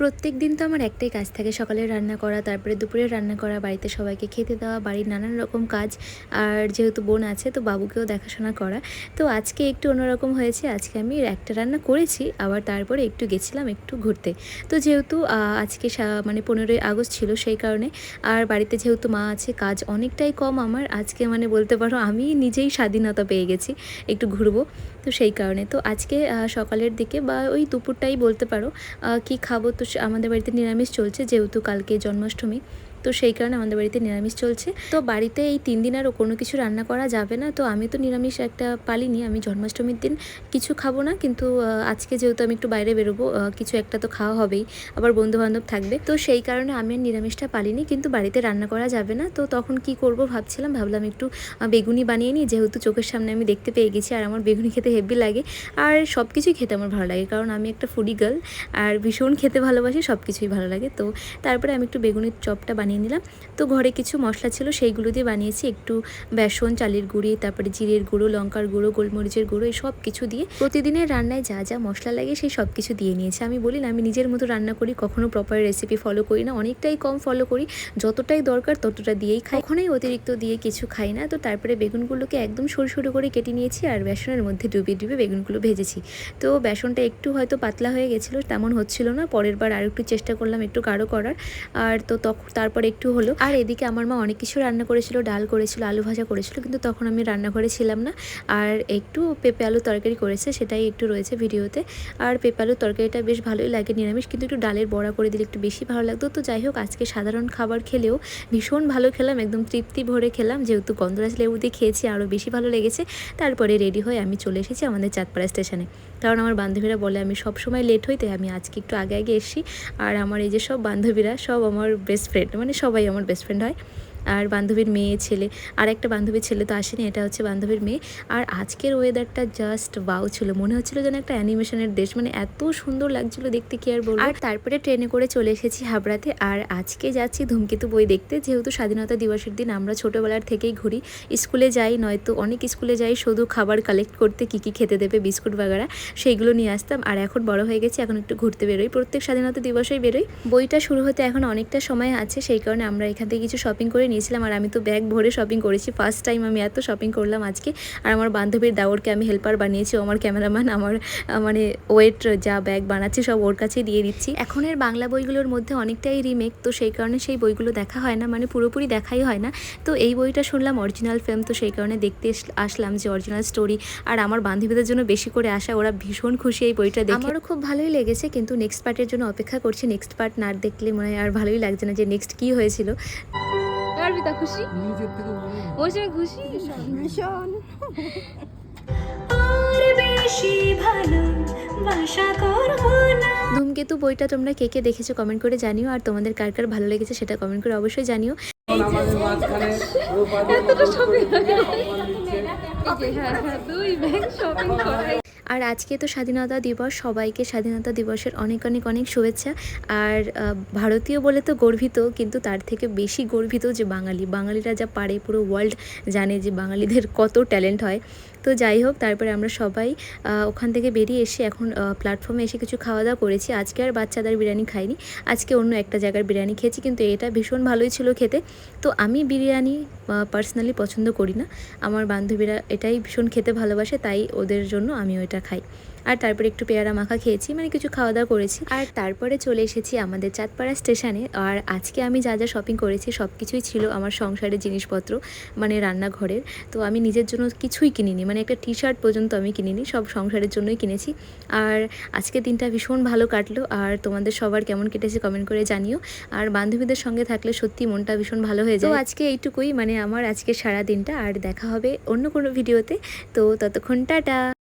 প্রত্যেক দিন তো আমার একটাই কাজ থাকে সকালে রান্না করা, তারপরে দুপুরে রান্না করা, বাড়িতে সবাইকে খেতে দেওয়া, বাড়ির নানান রকম কাজ, আর যেহেতু বোন আছে তো বাবুকেও দেখাশোনা করা। তো আজকে একটু অন্যরকম হয়েছে, আজকে আমি একটা রান্না করেছি, আবার তারপরে একটু গেছিলাম একটু ঘুরতে। তো যেহেতু আজকে মানে পনেরোই আগস্ট ছিল সেই কারণে, আর বাড়িতে যেহেতু মা আছে, কাজ অনেকটাই কম আমার, আজকে মানে বলতে পারো আমি নিজেই স্বাধীনতা পেয়ে গেছি, একটু ঘুরবো। তো সেই কারণে, তো আজকে সকালের দিকে বা ওই দুপুরটাই বলতে পারো কি খাব তো আমাদের বাড়িতে নিরামিষ চলছে যেহেতু কালকে জন্মাষ্টমী। তো সেই কারণে আমাদের বাড়িতে নিরামিষ চলছে। তো বাড়িতে এই তিন দিন আরও কোনো কিছু রান্না করা যাবে না। তো আমি তো নিরামিষ একটা পালিনি, আমি জন্মাষ্টমীর দিন কিছু খাব না। কিন্তু আজকে যেহেতু আমি একটু বাইরে বেরোবো কিছু একটা তো খাওয়া হবেই। আবার বন্ধু বান্ধব থাকবে। তো সেই কারণে আমি আর নিরামিষটা পালিনি, কিন্তু বাড়িতে রান্না করা যাবে না। তো তখন কি করব ভাবছিলাম, ভাবলাম একটু বেগুনি বানিয়ে নিই। যেহেতু চোখের সামনে আমি দেখতে পেয়ে গেছি, আর আমার বেগুনি খেতে হেভি লাগে। আর সব কিছুই খেতে আমার ভালো লাগে, কারণ আমি একটা ফুডি গার্ল। আর ভীষণ খেতে ভালোবাসি সব কিছুই ভালো লাগে। তো তারপরে আমি একটু বেগুনের চপটা বানিয়ে নিলাম। তো ঘরে কিছু মশলা ছিল, সেইগুলো দিয়ে বানিয়েছি। একটু বেসন, চালের গুঁড়ি, তারপরে জিরের গুঁড়ো, লঙ্কার গুঁড়ো, গোলমরিচের গুঁড়ো, এই সব কিছু দিয়ে প্রতিদিনের রান্নায় যা যা মশলা লাগে সেই সব কিছু দিয়ে নিয়েছি। আমি বলি না, আমি নিজের মতো রান্না করি, কখনো প্রপার রেসিপি ফলো করি না। অনেকটাই কম ফলো করি, যতটাই দরকার ততটা দিয়েই খাই। কখনোই অতিরিক্ত দিয়ে কিছু খাই না। তো তারপরে বেগুনগুলোকে একদম সরু সরু করে কেটে নিয়েছি আর বেসনের মধ্যে ডুবিয়ে ডুবে বেগুনগুলো ভেজেছি। তো বেসনটা একটু হয়তো পাতলা হয়ে গেছিল, তেমন হচ্ছিল না। পরের বার আর একটু চেষ্টা করলাম একটু গাঢ় করার। আর তো তখন তারপর একটু হলো। আর এদিকে আমার মা অনেক কিছু রান্না করেছিল, ডাল করেছিল, আলু ভাজা করেছিল, কিন্তু তখন আমি রান্নাঘরে ছিলাম না। আর একটু পেঁপে আলু তরকারি করেছে, সেটাই একটু রয়েছে ভিডিওতে। আর পেঁপে আলুর তরকারিটা বেশ ভালোই লাগে, নিরামিষ, কিন্তু একটু ডালের বড়া করে দিলে একটু বেশি ভালো লাগতো। তো যাই হোক, আজকে সাধারণ খাবার খেলেও ভীষণ ভালো খেলাম, একদম তৃপ্তি ভরে খেলাম। যেহেতু গন্ধরাজ লেবু দিয়ে খেয়েছি, আরও বেশি ভালো লেগেছে। তারপরে রেডি হয়ে আমি চলে এসেছি আমাদের চাঁদপাড়া স্টেশনে। কারণ আমার বান্ধবীরা বলে, আমি সব সময় লেট হই তাই আমি আজকে একটু আগে আগে এসেছি। আর আমার এই যে সব বান্ধবীরা সব আমার বেস্ট ফ্রেন্ড মানে সবাই আমার বেস্ট ফ্রেন্ড হয়। আর বান্ধবীর মেয়ে, ছেলে। আর একটা বান্ধবীর ছেলে তো আসেনি, এটা হচ্ছে বান্ধবীর মেয়ে। আর আজকের ওয়েদারটা জাস্ট বাউ ছিল। মনে হচ্ছিল যেন একটা অ্যানিমেশনের দেশ। মানে এত সুন্দর লাগছিল দেখতে, কি আর বলব? আর তারপরে ট্রেনে করে চলে এসেছি হাবড়াতে। আর আজকে যাচ্ছি ধূমকেতু বই দেখতে। যেহেতু স্বাধীনতা দিবসের দিন, আমরা ছোটোবেলার থেকেই ঘুরি। স্কুলে যাই, নয়তো অনেক স্কুলে যাই, শুধু খাবার কালেক্ট করতে কী কী খেতে দেবে, বিস্কুট বাগারা সেইগুলো নিয়ে আসতাম। আর এখন বড় হয়ে গেছি, এখন একটু ঘুরতে বেরোই। প্রত্যেক স্বাধীনতা দিবসেই বেরোই। বইটা শুরু হতে এখন অনেকটা সময় আছে, সেই কারণে আমরা এখান থেকে কিছু শপিং করে নিয়েছিলাম আর আমি তো ব্যাগ ভরে শপিং করেছি। ফার্স্ট টাইম আমি এত শপিং করলাম আজকে। আর আমার বান্ধবীর দাওরকে আমি হেল্পার বানিয়েছি। আমার ক্যামেরাম্যান আমার মানে ওয়েট যা ব্যাগ বানাচ্ছি সব ওর কাছে দিয়ে দিচ্ছি। এখনের বাংলা বইগুলোর মধ্যে অনেকটাই রিমেক তো সেই কারণে সেই বইগুলো দেখা হয় না। মানে পুরোপুরি দেখাই হয় না। তো এই বইটা শুনলাম অরিজিনাল ফিল্ম তো সেই কারণে দেখতে আসলাম যে অরিজিনাল স্টোরি আর আমার বান্ধবীদের জন্য বেশি করে আসা ওরা ভীষণ খুশি এই বইটা দেখে। আমারও খুব ভালোই লেগেছে, কিন্তু নেক্সট পার্টের জন্য অপেক্ষা করছি। নেক্সট পার্ট না দেখলে মনে হয় আর ভালোই লাগছে না যে নেক্সট কী হয়েছিল। খুশি থেকে ভালো না। মৌসুমি খুশি ধূমকেতু বইটা তোমরা কে কে দেখেছ কমেন্ট করে জানিও আর তোমাদের কার কার ভালো লেগেছে সেটা কমেন্ট করে অবশ্যই জানিও। হ্যাঁ হ্যাঁ শপিং করাই আর আজকে তো স্বাধীনতা দিবস, সবাইকে স্বাধীনতা দিবসের অনেক অনেক অনেক শুভেচ্ছা। আর ভারতীয় বলে তো গর্বিত, কিন্তু তার থেকে বেশি গর্বিত যে বাঙালি। বাঙালিরা যা পারে, পুরো ওয়ার্ল্ড জানে যে বাঙালিদের কত ট্যালেন্ট হয়। তো যাই হোক, তারপরে আমরা সবাই ওখান থেকে বেরিয়ে এসে এখন প্ল্যাটফর্মে এসে কিছু খাওয়া দাওয়া করেছি। আজকে আর বাচ্চাদের বিরিয়ানি খাইনি। আজকে অন্য একটা জায়গার বিরিয়ানি খেয়েছি, কিন্তু এটা ভীষণ ভালোই ছিল খেতে। তো আমি বিরিয়ানি পার্সোনালি পছন্দ করি না। আমার বান্ধবীরা এটাই ভীষণ খেতে ভালোবাসে, তাই ওদের জন্য আমি ওইটা খাই। আর তারপরে একটু পেয়ারা মাখা খেয়েছি মানে কিছু খাওয়া দাওয়া করেছি। আর তারপরে চলে এসেছি আমাদের চাঁদপাড়া স্টেশনে। আর আজকে আমি যা যা শপিং করেছি সব কিছুই ছিল আমার সংসারের জিনিসপত্র মানে রান্নাঘরের। তো আমি নিজের জন্য কিছুই কিনিনি মানে একটা টি শার্ট পর্যন্ত আমি কিনিনি, সব সংসারের জন্যই কিনেছি। আর আজকে দিনটা ভীষণ ভালো কাটলো। আর তোমাদের সবার কেমন কেটেছে কমেন্ট করে জানিও। আর বান্ধবীদের সঙ্গে থাকলে সত্যি মনটা ভীষণ ভালো হয়ে যায়। তো আজকে এইটুকুই মানে আমার আজকে সারা দিনটা আর দেখা হবে অন্য কোনো ভিডিওতে তো ততক্ষণ টাটা!